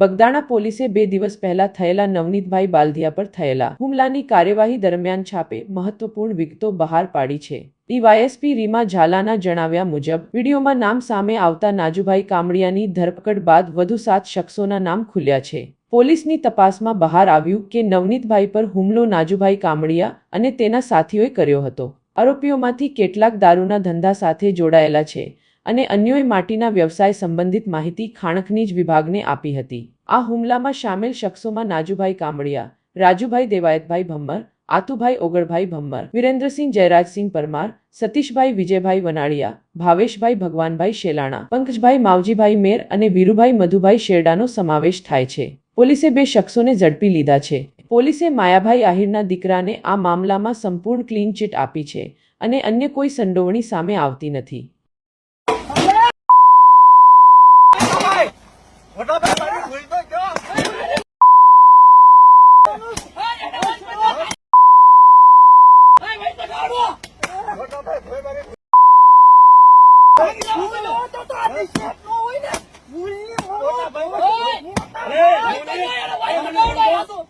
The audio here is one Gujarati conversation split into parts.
બગદાણા પોલીસે બે દિવસ પહેલા થયેલા નવનીતભાઈ બાલધિયા પર થયેલા હુમલાની કાર્યવાહી દરમિયાન છાપે મહત્વપૂર્ણ વિગતો બહાર પાડી છે. ડીવાયએસપી રીમા ઝાલાના જણાવ્યા મુજબ, વિડીયોમાં નામ સામે આવતા નાજુભાઈ કામડિયાની ધરપકડ બાદ વધુ સાત શખ્સોના નામ ખુલ્યા છે. પોલીસની તપાસમાં બહાર આવ્યું કે નવનીતભાઈ પર હુમલો નાજુભાઈ કામડિયા અને તેના સાથીઓએ કર્યો હતો. આરોપીઓમાંથી કેટલાક દારૂના ધંધા સાથે જોડાયેલા છે. અને અન્યોએ માટીના વ્યવસાય સંબંધિત માહિતી ખાણખનીજ વિભાગને આપી હતી. આ હુમલામાં સામેલ શખ્સોમાં નાજુભાઈ કામડિયા, રાજુભાઈ દેવાયતભાઈ ભમ્મર, આતુભાઈ ઓગળભાઈ ભમ્મર, વિરેન્દ્રસિંહ જયરાજસિંહ પરમાર, સતીશભાઈ વિજયભાઈ વનાળિયા, ભાવેશભાઈ ભગવાનભાઈ શેલાણા, પંકજભાઈ માવજીભાઈ મેર અને વીરુભાઈ મધુભાઈ શેરડાનો સમાવેશ થાય છે. પોલીસે બે શખ્સોને ઝડપી લીધા છે. પોલીસે માયાભાઈ આહિરના દીકરાને આ મામલામાં સંપૂર્ણ ક્લીન ચીટ આપી છે અને અન્ય કોઈ સંડોવણી સામે આવતી નથી મોટા ભાઈ મારી ભૂલ તો જો મોટા ભાઈ ભૂલ મારી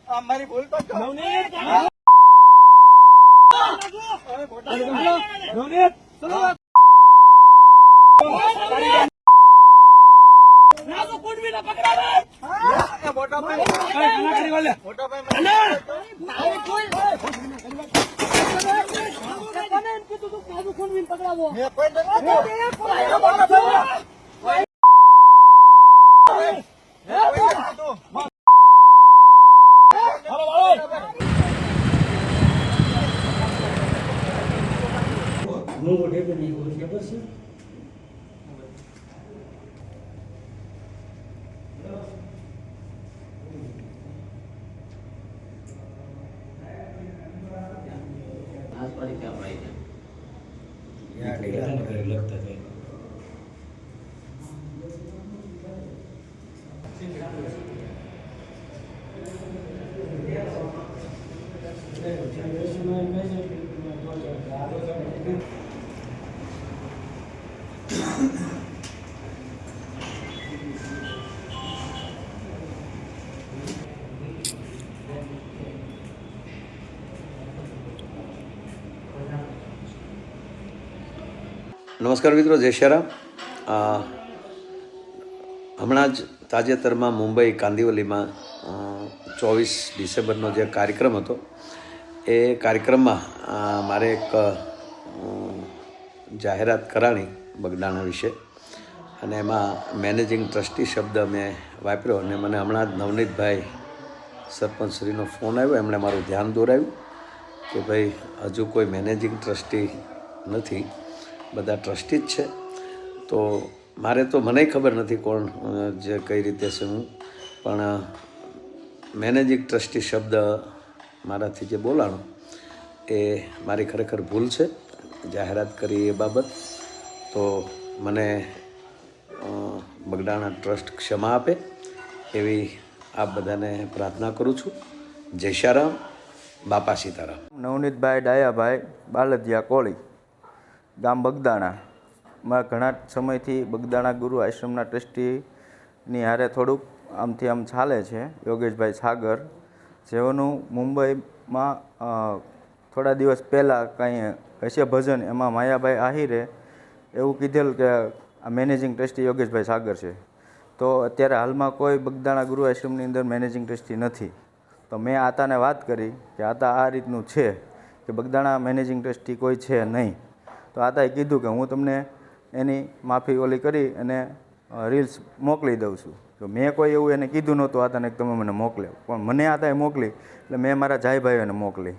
આ મારી ભૂલ તો જો એ મોટા ભાઈ મોટા ભાઈ મેં કોઈ નથી કીધું. હું ઓઢે કે નમસ્કાર મિત્રો, જય શ્રી હમણાં જ તાજેતરમાં મુંબઈ કાંદિવલીમાં ચોવીસ ડિસેમ્બરનો જે કાર્યક્રમ હતો, એ કાર્યક્રમમાં મારે એક જાહેરાત કરાણી બગદાણા વિશે. અને એમાં મેનેજિંગ ટ્રસ્ટી શબ્દ મેં વાપર્યો અને મને હમણાં જ નવનીતભાઈ સરપંચશ્રીનો ફોન આવ્યો, એમણે મારું ધ્યાન દોરાવ્યું કે ભાઈ, હજુ કોઈ મેનેજિંગ ટ્રસ્ટી નથી. બધા ટ્રસ્ટી જ છે. તો મારે તો મને ખબર નથી કોણ જે કઈ રીતે છે હું. પણ મેનેજિંગ ટ્રસ્ટી શબ્દ મારાથી જે બોલાણો, એ મારી ખરેખર ભૂલ છે. જાહેરાત કરી એ બાબત. તો મને બગડાણા ટ્રસ્ટ ક્ષમા આપે. એવી આપ બધાને પ્રાર્થના કરું છું. જય શ્યારામ બાપા સીતારામ. નવનીતભાઈ ડાયાભાઈ, બાલદિયા કોળી. ગામ બગદાણા. માં ઘણા સમયથી બગદાણા ગુરુ આશ્રમના ટ્રસ્ટીની હારે થોડુંક આમથી આમ ચાલે છે, યોગેશભાઈ સાગર જેઓનું મુંબઈમાં થોડા દિવસ પહેલાં કાંઈ હશે ભજન એમાં માયાભાઈ આહિરે એવું કીધેલ કે આ મેનેજિંગ ટ્રસ્ટી યોગેશભાઈ સાગર છે. તો અત્યારે હાલમાં કોઈ બગદાણા ગુરુ આશ્રમની અંદર મેનેજિંગ ટ્રસ્ટી નથી. તો મેં આતાને વાત કરી કે આતા આ રીતનું છે કે બગદાણા મેનેજિંગ ટ્રસ્ટી કોઈ છે નહીં. તો આતાએ કીધું કે હું તમને એની માફી ઓલી કરી અને રીલ્સ મોકલી દઉં છું. તો મેં કોઈ એવું એને કીધું નહોતું આતાને તમે મને મોકલે પણ મને આતાએ મોકલી, એટલે મેં મારા જાય ભાઈઓને મોકલી.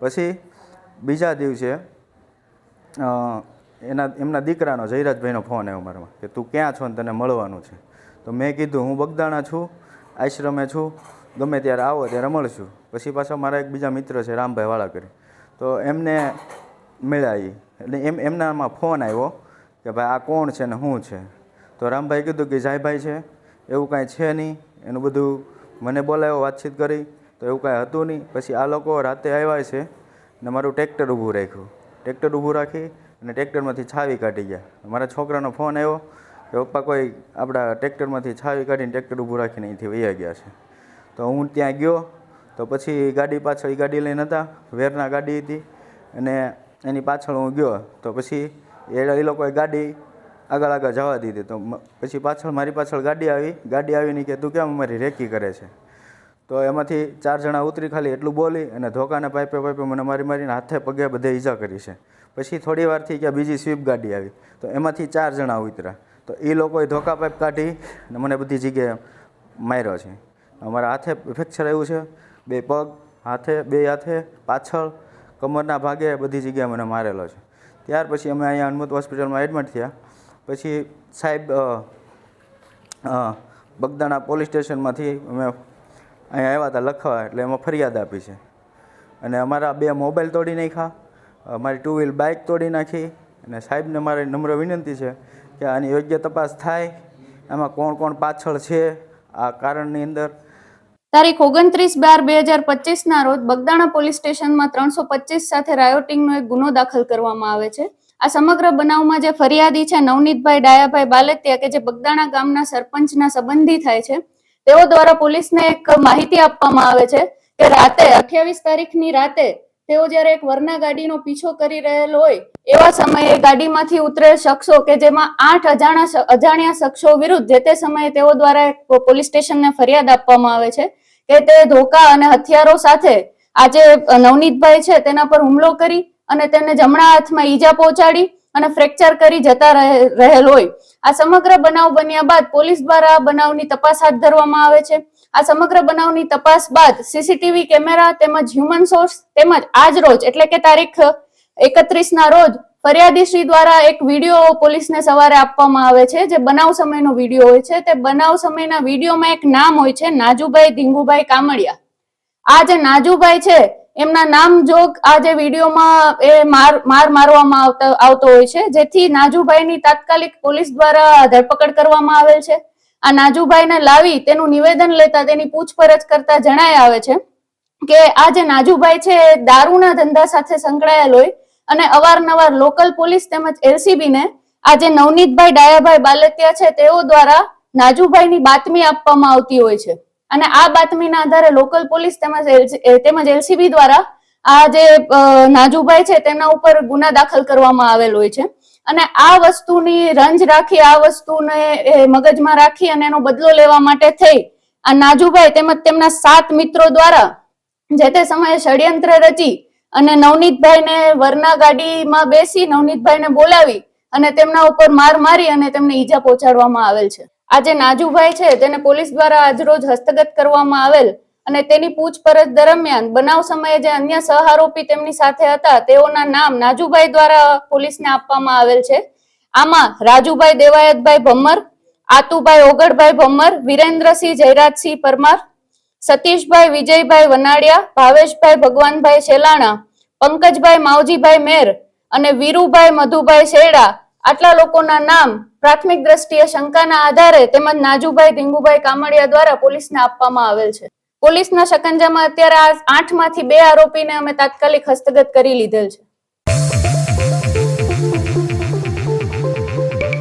પછી બીજા દિવસે એના, એમના દીકરાનો જયરાજભાઈનો ફોન આવ્યો મારામાં, કે તું ક્યાં છો ને તને મળવાનું છે? તો મેં કીધું, હું બગદાણા છું, આશ્રમે છું, ગમે ત્યારે આવો ત્યારે મળશું. પછી પાછા મારા એક બીજા મિત્ર છે, રામભાઈ વાળા કરી તો એમને મળ્યા. એટલે એમ, એમનામાં ફોન આવ્યો કે ભાઈ આ કોણ છે ને શું છે? તો રામભાઈ કીધું કે જાયભાઈ છે. એવું કાંઈ છે નહીં. એનું બધું મને બોલાવ્યો વાતચીત કરી. તો એવું કાંઈ હતું નહીં. પછી આ લોકો રાતે આવ્યા છે ને મારું ટ્રેક્ટર ઊભું રાખ્યું. ટ્રેક્ટર ઊભું રાખી અને ટ્રેક્ટરમાંથી છાવી કાઢી ગયા. મારા છોકરાનો ફોન આવ્યો કે, પપ્પા, કોઈ આપણા ટ્રેક્ટરમાંથી છાવી કાઢીને ટ્રેક્ટર ઊભું રાખીને અહીંથી વયા ગયા છે. તો હું ત્યાં ગયો. તો પછી ગાડી પાછળ એ ગાડી લઈને હતા. વેરના ગાડી હતી. અને એની પાછળ હું ગયો, તો પછી એ લોકોએ ગાડી આગળ આગળ જવા દીધી. તો પછી પાછળ મારી પાછળ ગાડી આવી. ગાડી આવીને કે, તું કેમ અમારી રેકી કરે છે? તો એમાંથી ચાર જણા ઉતરી ખાલી એટલું બોલી અને ધોકાને પાઇપે પાઇપે મને મારી મારીને હાથે પગે બધે ઈજા કરી છે. પછી થોડી વારથી કે બીજી સ્વીપ ગાડી આવી. તો એમાંથી ચાર જણા ઉતર્યા. તો એ લોકોએ ધોકા પાઇપ કાઢી અને મને બધી જગ્યાએ માર્યો છે. અમારા હાથે ફ્રેક્ચર આવ્યું છે. બે પગ, હાથે, બે હાથે, પાછળ કમરના ભાગે બધી જગ્યાએ મને મારેલો છે. ત્યાર પછી અમે અહીંયા હનુમત હોસ્પિટલમાં એડમિટ થયા. પછી સાહેબ બગદાણા પોલીસ સ્ટેશનમાંથી અમે અહીંયા આવ્યા હતા લખવા, એટલે એમાં ફરિયાદ આપી છે. અને અમારા બે મોબાઈલ તોડી નાખ્યા, અમારી ટુ વ્હીલ બાઇક તોડી નાખી, અને સાહેબને મારી નમ્ર વિનંતી છે કે આની યોગ્ય તપાસ થાય. આમાં કોણ કોણ પાછળ છે, આ કારણની અંદર તારીખ ઓગણત્રીસ બાર બે હજાર પચીસના રોજ બગદાણા પોલીસ સ્ટેશનમાં ત્રણસો પચીસ સાથે રાયોટિંગનો એક ગુનો દાખલ કરવામાં આવે છે. આ સમગ્ર બનાવમાં જે ફરિયાદી છે નવનીતભાઈ ડાયાભાઈ બાલતિયા કે જે બગદાણા ગામના સરપંચના સંબંધી થાય છે, તેઓ દ્વારા પોલીસને એક માહિતી આપવામાં આવે છે કે રાતે અઠ્યાવીસ તારીખની રાતે તેઓ જ્યારે એક વરના ગાડીનો પીછો કરી રહેલ હોય, એવા સમયે ગાડીમાંથી ઉતરેલ શખ્સો કે જેમાં આઠ અજાણા અજાણ્યા શખ્સો વિરુદ્ધ જે તે સમયે તેઓ દ્વારા પોલીસ સ્ટેશનને ફરિયાદ આપવામાં આવે છે કે તે ધોકા અને હથિયારો સાથે આજે નવનીતભાઈ છે તેના પર હુમલો કરી અને તેને જમણા હાથમાં ઈજા પહોંચાડી અને ફ્રેક્ચર કરી જતા રહે- રહેલ હોય. આ સમગ્ર બનાવ બન્યા બાદ પોલીસ દ્વારા બનાવની તપાસ હાથ ધરવામાં આવે છે. આ સમગ્ર બનાવની તપાસ બાદ સીસીટીવી કેમેરા તેમજ હ્યુમન સોર્સ તેમજ આજ રોજ, એટલે કે તારીખ એકત્રીસ ના રોજ ફરિયાદી શ્રી દ્વારા એક વીડિયો પોલીસને સવારે આપવામાં આવે છે, જે બનાવ સમયનો વીડિયો હોય છે. તે બનાવ સમયના વિડીયોમાં એક નામ હોય છે, નાજુભાઈ ધીંગુભાઈ કામડિયા આ જે નાજુભાઈ છે, એમના નામ જોગ આ જે વિડીયોમાં એ માર માર મારવામાં આવતો આવતો હોય છે. જેથી નાજુભાઈની તાત્કાલિક પોલીસ દ્વારા ધરપકડ કરવામાં આવેલ છે. આ નાજુભાઈને લાવી તેનું નિવેદન લેતા તેની પૂછપરછ કરતા જણાય આવે છે કે આ જે નાજુભાઈ છે દારૂના ધંધા સાથે સંકળાયેલ હોય અને અવારનવાર લોકલ પોલીસ તેમજ એલસીબી ને આ જે નવનીતભાઈ ડાયાભાઈ બાલતિયા છે, તેઓ દ્વારા નાજુભાઈની બાતમી આપવામાં આવતી હોય છે. અને આ બાતમીના આધારે લોકલ પોલીસ તેમજ તેમજ એલસીબી દ્વારા આ જે નાજુભાઈ છે, તેના ઉપર ગુના દાખલ કરવામાં આવેલ હોય છે. અને આ વસ્તુની રંજ રાખી, આ વસ્તુને મગજમાં રાખી અને એનો બદલો લેવા માટે થઈ. આ નાજુભાઈ તેમજ તેમના સાત મિત્રો દ્વારા જે તે સમયે ષડયંત્ર રચી અને નવનીતભાઈને વરના ગાડીમાં બેસી નવનીતભાઈને બોલાવી અને તેમના ઉપર માર મારી અને તેમને ઈજા પહોંચાડવામાં આવેલ છે. આ જે નાજુભાઈ છે, તેને પોલીસ દ્વારા આજરોજ હસ્તગત કરવામાં આવેલ અને તેની પૂછપરછ દરમિયાન બનાવ સમયે જે અન્ય સહઆરોપી તેમની સાથે હતા, તેઓના નામ નાજુભાઈ દ્વારા પોલીસને આપવામાં આવેલ છે. આમાં રાજુભાઈ દેવાયતભાઈ ભમ્મર આતુભાઈ ઓગળભાઈ ભમ્મર વિરેન્દ્રસિંહ જયરાજસિંહ પરમાર, સતીશભાઈ વિજયભાઈ વનાડિયા, ભાવેશભાઈ ભગવાનભાઈ શેલાણા, પંકજભાઈ માવજીભાઈ મેર અને વીરુભાઈ મધુભાઈ શેડા આટલા લોકોના નામ પ્રાથમિક દ્રષ્ટિએ શંકાના આધારે તેમજ નાજુભાઈ ધીંગુભાઈ કામડિયા દ્વારા પોલીસને આપવામાં આવેલ છે. પોલીસના શકંજામાં અત્યારે આ આઠ બે આરોપીને અમે તાત્કાલિક હસ્તગત કરી લીધેલ છે.